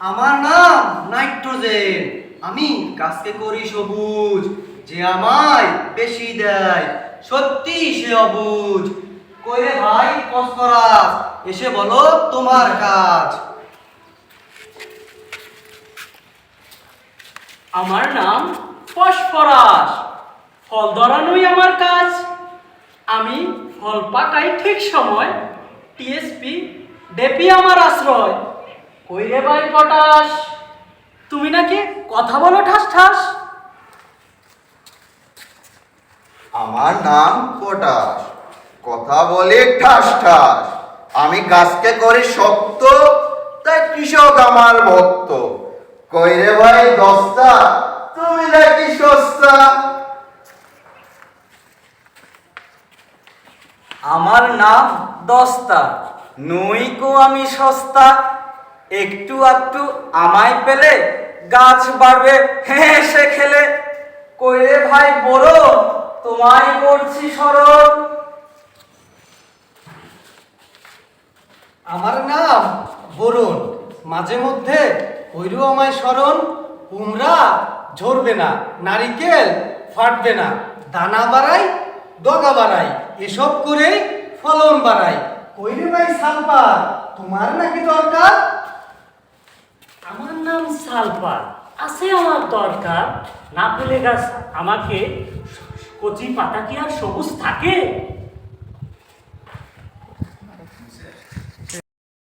আমার নাম নাইট্রোজেন। আমি গাছকে করি সবুজ, যে আমায় বেশি দেয়, সত্যি সে অবুজ। কইরে ভাই ফসফরাস, এসে বলো তোমার কাজ। আমার নাম ফসফরাস, ফল ধরানোই আমার কাজ। আমি ফল পাকাই ঠিক সময়, টিএসপি, ডেপি আমার আশ্রয়। কই রে ভাই পটাশ? তুমি নাকি কথা বলো ঠাস ঠাস। আমার নাম পটাশ। কথা বলে ঠাস ঠাস। আমি গাছকে করি শক্ত তাই কৃষক আমার ভক্ত। কইরে ভাই দস্তা তুমি নাকি সস্তা? আমার নাম দস্তা নই কো আমি সস্তা। একটু একটু আমায় পেলে গাছ বাড়বে হ্যাঁ হেসে খেলে। কইরে ভাই বড় তোমায় করছি স্মরণ আমার নাম বরুণ, মাঝে মধ্যে হইরু আমায় স্মরণ কুমড়া ঝরবে না, নারিকেল ফাটবে না, দানা বাড়াই দগা বাড়াই, এসব করে ফলন বাড়াই। কইরে ভাই সালপা তোমার নাকি দরকার? নাম সালপার আছে আমার দরকার। না পেলে গাছ আমাকে কচি পাতা কি আর সবুজ থাকে?